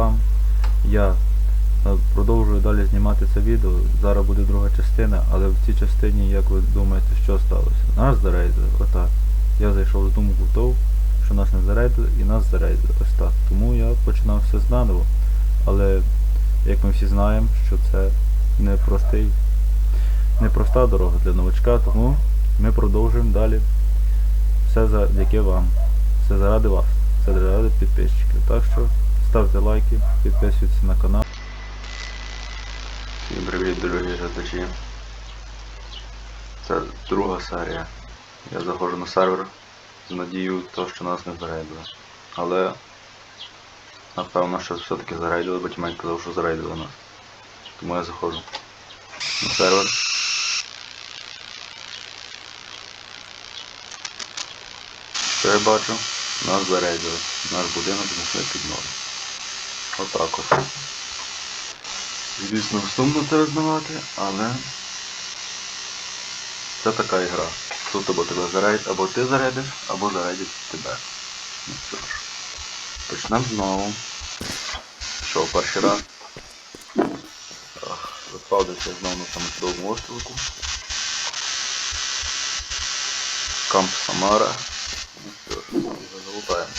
вам. Я е, продовжую далі знімати це відео. Зараз буде друга частина, але в цій частині, як ви думаєте, що сталося? Нас зарейдили, отак. Я зайшов з думку в то, що нас не зарейдили і нас зарейдили. Ось так. Тому я починав все знаново. Але як ми всі знаємо, що це непростий, непроста дорога для новачка, тому ми продовжуємо далі. Все завдяки вам. Все заради вас. Все заради підписчиків. Так що ставте лайки, підписуйтесь на канал. Всім привіт, дорогі глядачі. Це друга серія. Я заходжу на сервер з надією, то, що нас не зарейдили. Але напевно, що все-таки зарейдили, бо тімейт казав, що зарейдили нас. Тому я заходжу на сервер. Що я бачу? Нас зарейдили. Наш будинок знесли під ноги. Отак от. Звісно, сумно це визнавати, але це така ігра. Тут або тебе зарейд, або ти зарядиш, або зарядять тебе. Ну що ж. Почнемо знову. Що, перший раз. Розпавдився знову на чудовому островку. Камп Самара. Ну що ж, залутаємо.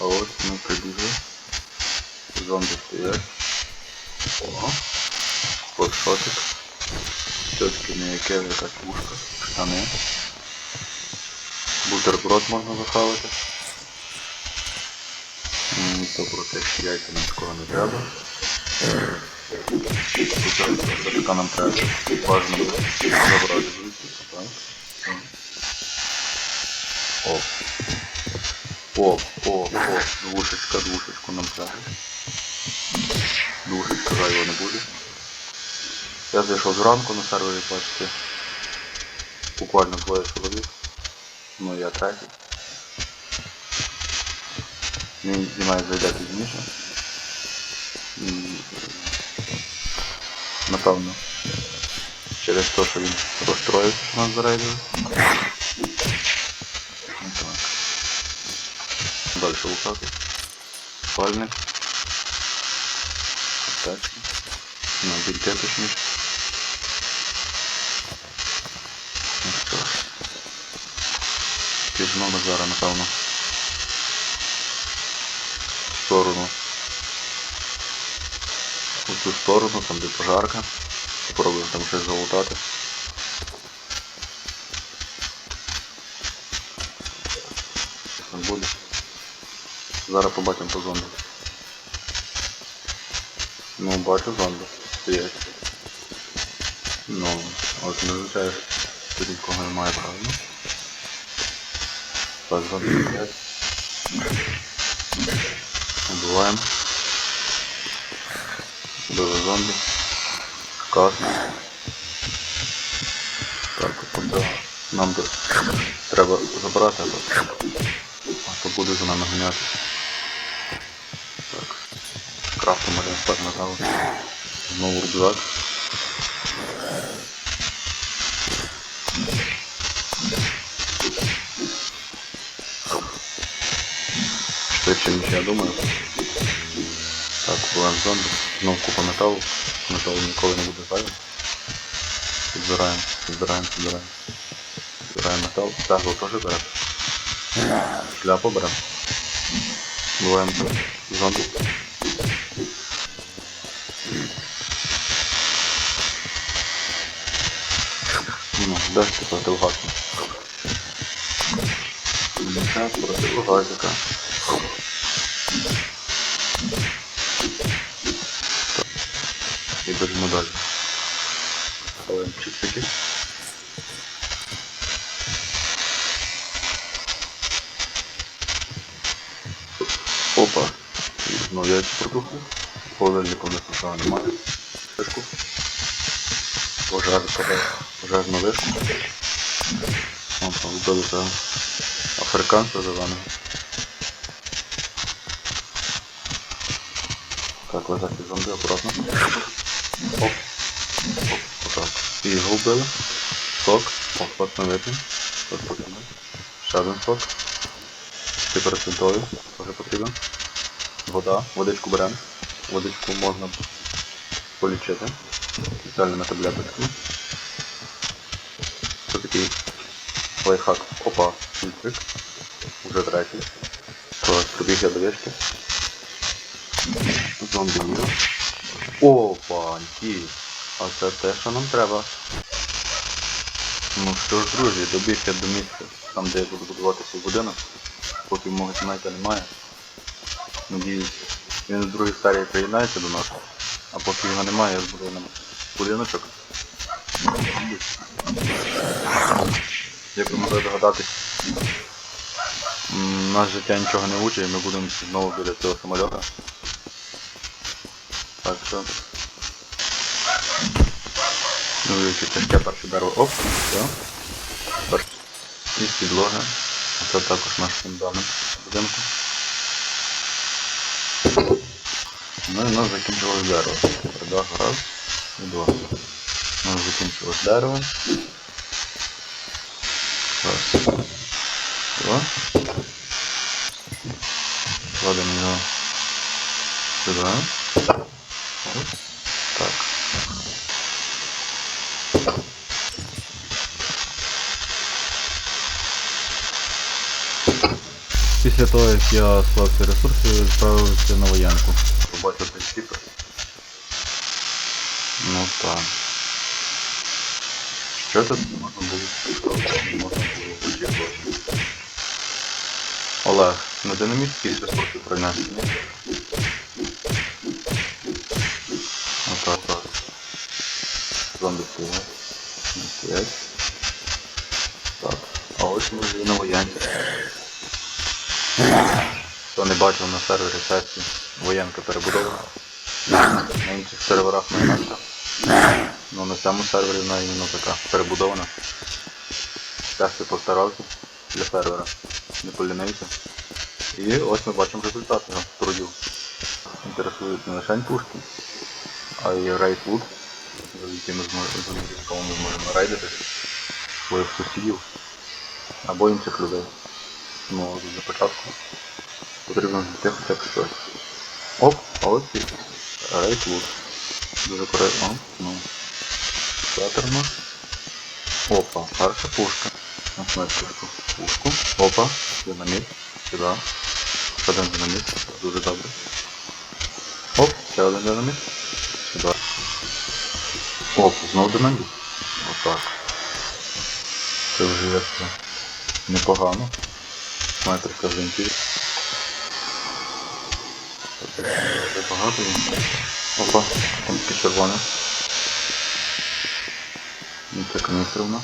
А от ми прибігли. Зомби стоять. О. Фотшотик. Все-таки не яке, якась пушка. Штани. Бутерброд можна захавати. М, То про те, що яйця нам такого не треба. Така нам треба. Важно забрати звідси. Так. О. О, о, о, двушечка, двушечку нам треба. Двушечка зайва не буде. Я зайшов зранку на сервері, бачите. Буквально двоє чоловік. Ну я третій. Він зі мною зайде пізніше. М, Напевно. Через те, що він розстроївся, що нас зарейдили. Дальше лукати. Спальник. Аптечки. На бінти точніше. Ну що ж. Піжмо ми зараз, напевно. В сторону. У цю сторону, там де пожарка. Попробуємо там щось залутати. Зараз побачимо по зомбі. Ну, бачу зомбі. Стоять. Ну, от не означає, що тут нікого немає правильно. Так, зомбі стоять. Убиваємо. Убили зомбі. Класно. Так, от. Нам тут треба забрати, а то буде за нами ганяти. Так. Крафтимо один спад металу. Знову рюкзак. Швидше, ніж я думаю. Так, убиваємо зомбі. Знову купа металу. Металу ніколи не буде зайвим. Підбираємо, підбираємо, підбираємо. Підбираємо метал. Так, ви теж берете. Шляпу беремо. Буваємо зомбі. Ну, дальше противогазку. Так, противогазика. І біжимо далі. Ховаємо чіпсики. Опа. Знову яйця продукти. Холодильнику в нас нічого немає. Пожар, пожарну вишку. Опа, вбили за африканця зеленого. Так, лежать зомби акуратно. Оп. Оп, отак. І його вбили. Сок. О, сок ми вип'ємо. Сок потім. Ще один сок. 10% теж потрібно. Вода, водичку беремо. Водичку можна полічити спеціальними таблеточками. Такий лайфхак. Опа, фільтрик. Уже третій. Так, прибіг я до вишки. Зомбі є. Опаньки! А це те, що нам треба. Ну що ж, друзі, добіг я до місця, там де я буду будувати свій будинок. Поки мого тімейта немає. Надіюсь, він в другій серії приєднається до нас. А поки його немає, я збудую нам будиночок. Як ви могли догадатись, нас життя нічого не учить, і ми будемо знову біля цього самольота. Так що. Ну, яке тяжке перше дерево. Оп, все. Тепер із підлоги. А це також наш фундамент будинку. Ну і у нас закінчилось дерево. Два, раз і два. У нас закінчилось дерево. Раз. Два. Кладемо його сюди. Так. Після того, як я склав всі ресурси, відправився на воєнку. Побачив цей. Ну так. Що тут можна було можна було очікувати? Олег, на динамічні ресурси принести, ні? Отак, так. Не стоять. Так. А ось ми вже на воєнці. Хто не бачив на сервері сесії, воєнка перебудована. На інших серверах не інакше. Ну на цьому сервері вона іменно така перебудована. Тести постарався для сервера. Не полінився. І ось ми бачимо результат його трудів. Інтересують не лише пушки, а й рейд-лут, за якого ми зможемо рейдити своїх сусідів або інших людей. Ну, для початку потрібно знайти хоча б щось. Оп, а ось і рейд лут. Дуже корисно. Ну. Патерно. Опа, перша пушка. Нажмай пушку. Пушку. Опа, динаміт. Сюди. Один динаміт. Дуже добре. Оп, ще один динаміт. Сюди. Оп, знову динаміт. Отак. Це вже як це непогано. Метрика винтів. Це багато. Опа, там червоне. Ну, Це каністра в нас.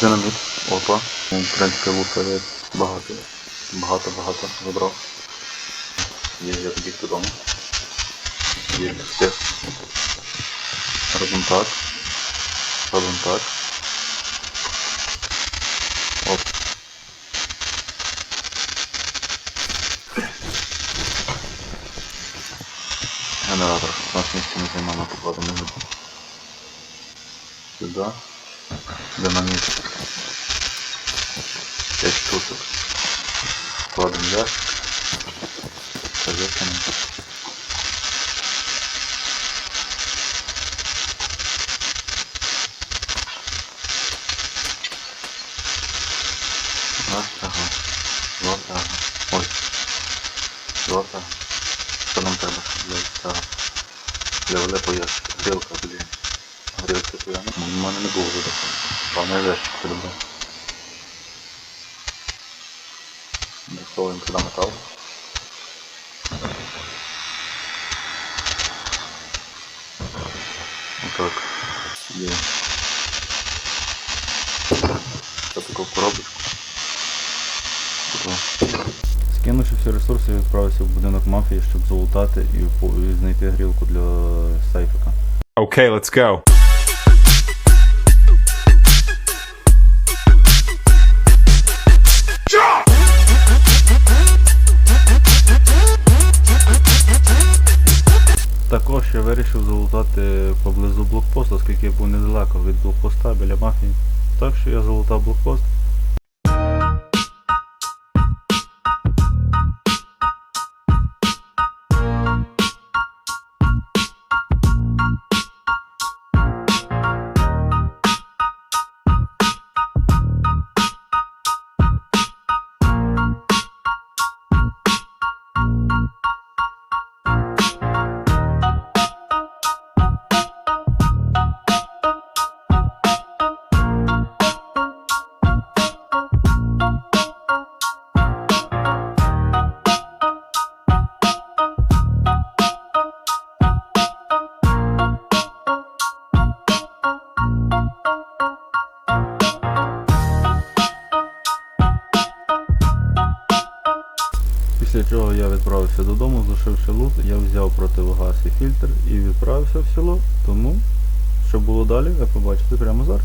Динаміт. Опа. Ну, В принципі, лука є багато. Багато-багато забрав. Є, я побіг додому. Є всіх. Робимо так. Робимо так. Оп. Генератор. У нас місце не займає, покладемо його. Сюди. Динаміт. 5 штучок. Кладемо ящик. Це викинемо. Раз ага. Два. Ой. Ага. Що нам треба для цього? Для великої грілка, блін. Грілка твоя. У мене не було видати. Пане ящик тебе. Засовуємо сюди метал. Є. Це таку коробочку. Скинувши всі ресурси, відправився в будинок мафії, щоб залутати і знайти грілку для сейфика. Okay, let's go. Вирішив залутати поблизу блокпосту, оскільки я був недалеко від блокпоста біля мафії. Так що я залутав блокпост. Чого я відправився додому, залишивши лут, я взяв противогаз і фільтр і відправився в село. Тому, що було далі, ви побачите прямо зараз.